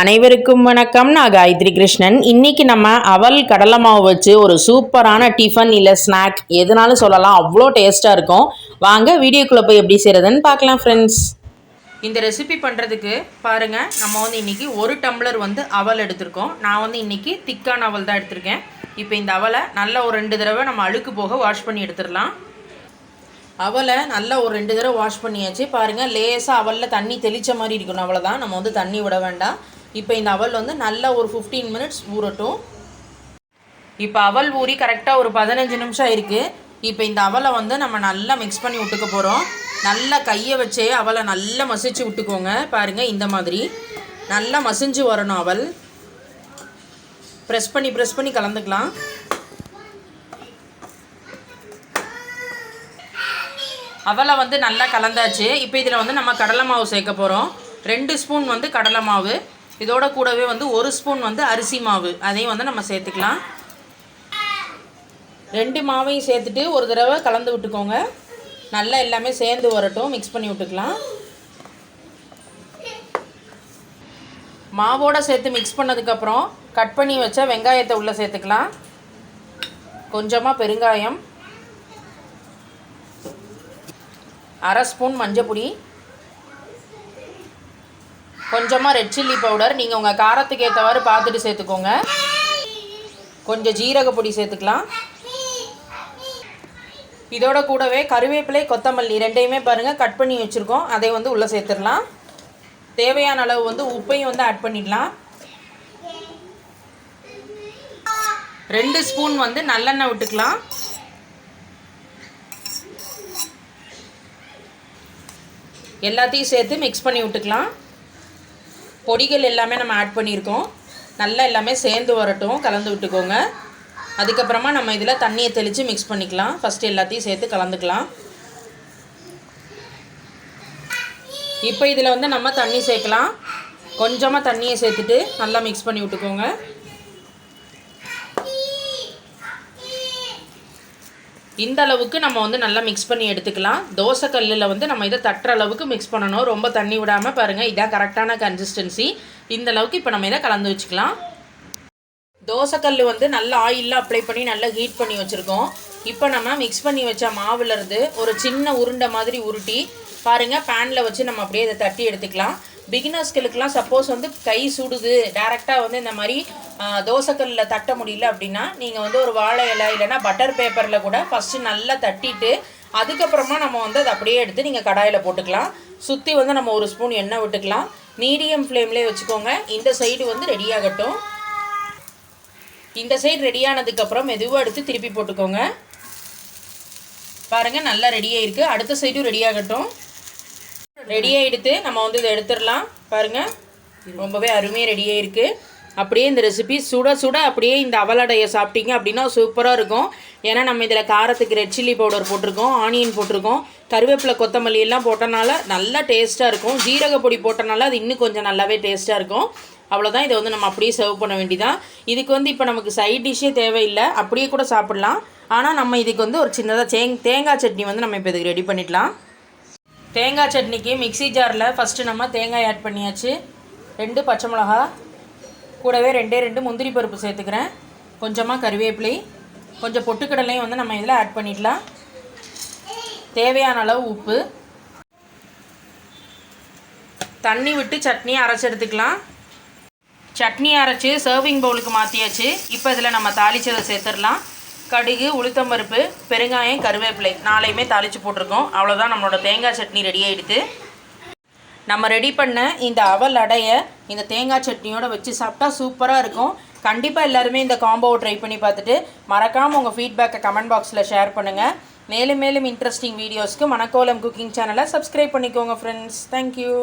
அனைவருக்கும் வணக்கம். நான் காயத்ரி கிருஷ்ணன். இன்னைக்கு நம்ம அவல் கடலை மாவு வச்சு ஒரு சூப்பரான டிஃபன் இல்லை ஸ்நாக் எதுனாலும் சொல்லலாம். அவ்வளோ டேஸ்ட்டாக இருக்கும். வாங்க வீடியோக்குள்ளே போய் எப்படி செய்கிறதுன்னு பார்க்கலாம் ஃப்ரெண்ட்ஸ் இந்த ரெசிபி பண்ணுறதுக்கு பாருங்கள் நம்ம வந்து இன்றைக்கி ஒரு டம்ளர் வந்து அவல் எடுத்திருக்கோம். நான் வந்து இன்றைக்கி திக்கான அவல் தான் எடுத்திருக்கேன். இப்போ இந்த அவலை நல்ல ஒரு ரெண்டு தடவை நம்ம அழுக்கு போக வாஷ் பண்ணி எடுத்துடலாம். அவலை நல்லா ஒரு ரெண்டு தடவை வாஷ் பண்ணியாச்சு. பாருங்கள் லேசாக அவலில் தண்ணி தெளித்த மாதிரி இருக்கணும். அவ்வளோதான் நம்ம வந்து தண்ணி விட வேண்டாம். இப்போ இந்த அவல் வந்து நல்லா ஒரு ஃபிஃப்டீன் மினிட்ஸ் ஊறட்டும். இப்போ அவல் ஊறி கரெக்டாக ஒரு பதினஞ்சு நிமிஷம் இருக்குது இப்போ இந்த அவலை வந்து நம்ம நல்லா மிக்ஸ் பண்ணி விட்டுக்க போகிறோம் நல்லா கையை வச்சே அவலை நல்லா மசிச்சு விட்டுக்கோங்க பாருங்கள் இந்த மாதிரி. நல்லா மசிஞ்சு வரணும் அவல். ப்ரெஸ் பண்ணி ப்ரெஸ் பண்ணி கலந்துக்கலாம். அவலை வந்து நல்லா கலந்தாச்சு. இப்போ இதில் வந்து நம்ம கடலை மாவு சேர்க்க போகிறோம் ரெண்டு ஸ்பூன் வந்து கடலை மாவு. இதோட கூடவே வந்து ஒரு ஸ்பூன் வந்து அரிசி மாவு. அதையும் வந்து நம்ம சேர்த்துக்கலாம். ரெண்டு மாவையும் சேர்த்துட்டு ஒரு தடவை கலந்து விட்டுக்கோங்க. நல்லா எல்லாமே சேர்ந்து வரட்டும். மிக்ஸ் பண்ணி விட்டுக்கலாம். மாவோட சேர்த்து மிக்ஸ் பண்ணதுக்கப்புறம் கட் பண்ணி வச்ச வெங்காயத்தை உள்ளே சேர்த்துக்கலாம். கொஞ்சமாக பெருங்காயம். அரை ஸ்பூன் மஞ்சப்பொடி. கொஞ்சமாக ரெட் சில்லி பவுடர் நீங்கள் உங்கள் காரத்துக்கு ஏற்றவாறு பார்த்துட்டு சேர்த்துக்கோங்க. கொஞ்சம் ஜீரக பொடி சேர்த்துக்கலாம். இதோட கூடவே கருவேப்பிலை கொத்தமல்லி ரெண்டையுமே பாருங்கள் கட் பண்ணி வச்சுருக்கோம். அதை வந்து உள்ளே சேர்த்துடலாம். தேவையான அளவு வந்து உப்பையும் வந்து ஆட் பண்ணிடலாம். ரெண்டு ஸ்பூன் வந்து நல்லெண்ணெய் விட்டுக்கலாம். எல்லாத்தையும் சேர்த்து மிக்ஸ் பண்ணி விட்டுக்கலாம். பொடிகள் எல்லாமே நம்ம ஆட் பண்ணியிருக்கோம். நல்லா எல்லாமே சேர்ந்து வரட்டும். கலந்து விட்டுக்கோங்க. அதுக்கப்புறமா நம்ம இதில் தண்ணியை தெளித்து மிக்ஸ் பண்ணிக்கலாம். ஃபஸ்ட்டு எல்லாத்தையும் சேர்த்து கலந்துக்கலாம். இப்போ இதில் வந்து நம்ம தண்ணி சேர்க்கலாம். கொஞ்சமாக தண்ணியை சேர்த்துட்டு நல்லா மிக்ஸ் பண்ணி விட்டுக்கோங்க. இந்த அளவுக்கு நம்ம வந்து நல்லா மிக்ஸ் பண்ணி எடுத்துக்கலாம். தோசை கல்லில் வந்து நம்ம இதை தட்டுற அளவுக்கு மிக்ஸ் பண்ணணும். ரொம்ப தண்ணி விடாமல் பாருங்கள் இதான் கரெக்டான கன்சிஸ்டன்சி இந்த அளவுக்கு இப்போ நம்ம இதை கலந்து வச்சுக்கலாம். தோசைக்கல் வந்து நல்ல ஆயிலில் அப்ளை பண்ணி நல்லா ஹீட் பண்ணி வச்சுருக்கோம். இப்போ நம்ம மிக்ஸ் பண்ணி வச்ச மாவுலேருந்து ஒரு சின்ன உருண்டை மாதிரி உருட்டி பாருங்கள் பேனில் வச்சு நம்ம அப்படியே இதை தட்டி எடுத்துக்கலாம். பிகினர்ஸ்களுக்கெல்லாம் சப்போஸ் வந்து கை சுடுது டேரெக்டாக வந்து இந்த மாதிரி தோசைக்கல்லில் தட்ட முடியல அப்படின்னா நீங்கள் வந்து ஒரு வாழை இலை இல்லைன்னா பட்டர் பேப்பரில் கூட ஃபஸ்ட்டு நல்லா தட்டிட்டு அதுக்கப்புறமா நம்ம வந்து அதை அப்படியே எடுத்து நீங்கள் கடாயில் போட்டுக்கலாம். சுற்றி வந்து நம்ம ஒரு ஸ்பூன் எண்ணெய் விட்டுக்கலாம். மீடியம் ஃப்ளேம்லேயே வச்சுக்கோங்க. இந்த சைடு வந்து ரெடி ஆகட்டும். இந்த சைடு ரெடியானதுக்கப்புறம் மெதுவாக எடுத்து திருப்பி போட்டுக்கோங்க. பாருங்கள் நல்லா ரெடியாக இருக்குது அடுத்த சைடும் ரெடி ஆகட்டும். ரெடியாக எடுத்து நம்ம வந்து இதை எடுத்துடலாம். பாருங்கள் ரொம்பவே அருமையாக ரெடியாக இருக்குது அப்படியே இந்த ரெசிபி சுட சுட அப்படியே இந்த அவலடையை சாப்பிட்டீங்க அப்படின்னா சூப்பராக இருக்கும். ஏன்னா நம்ம இதில் காரத்துக்கு ரெட் சில்லி பவுடர் போட்டிருக்கோம் ஆனியன் போட்டிருக்கோம் கருவேப்பிலை கொத்தமல்லி எல்லாம் போட்டனால நல்லா டேஸ்ட்டாக இருக்கும். ஜீரக பொடி போட்டனால அது இன்னும் கொஞ்சம் நல்லாவே டேஸ்ட்டாக இருக்கும். அவ்வளோதான் இதை வந்து நம்ம அப்படியே சர்வ் பண்ண வேண்டியதான் இதுக்கு வந்து இப்போ நமக்கு சைட் டிஷ்ஷே தேவையில்லை. அப்படியே கூட சாப்பிட்லாம். ஆனால் நம்ம இதுக்கு வந்து ஒரு சின்னதாக தேங் தேங்காய் சட்னி வந்து நம்ம இப்போ இதுக்கு ரெடி பண்ணிடலாம். தேங்காய் சட்னிக்கு மிக்சி ஜாரில் ஃபஸ்ட்டு நம்ம தேங்காய் ஆட் பண்ணியாச்சு. ரெண்டு பச்சை மிளகா கூடவே ரெண்டே ரெண்டு முந்திரி பருப்பு சேர்த்துக்கிறேன். கொஞ்சமாக கருவேப்பிலை கொஞ்சம் பொட்டுக்கடலையும் வந்து நம்ம இதில் ஆட் பண்ணிடலாம். தேவையான அளவு உப்பு. தண்ணி விட்டு சட்னி அரைச்சி எடுத்துக்கலாம். சட்னி அரைச்சி சர்விங் பவுலுக்கு மாற்றியாச்சு இப்போ இதில் நம்ம தாளிச்சதை சேர்த்துடலாம். கடுகு உளுத்தம்பருப்பு பெருங்காயம் கருவேப்பிலை. நாளையுமே தாளித்து போட்டிருக்கோம். அவ்வளோதான் நம்மளோட தேங்காய் சட்னி ரெடி ஆகிடுது நம்ம ரெடி பண்ண இந்த அவல் அடையை இந்த தேங்காய் சட்னியோடு வச்சு சாப்பிட்டா சூப்பராக இருக்கும். கண்டிப்பாக எல்லாருமே இந்த காம்போவை ட்ரை பண்ணி பார்த்துட்டு மறக்காமல் உங்கள் ஃபீட்பேக்கை கமெண்ட் பாக்ஸில் ஷேர் பண்ணுங்கள் மேலும் மேலும் இன்ட்ரெஸ்டிங் வீடியோஸ்க்கு மணக்கோலம் குக்கிங் சேனலை சப்ஸ்கிரைப் பண்ணிக்கோங்க ஃப்ரெண்ட்ஸ் தேங்க்யூ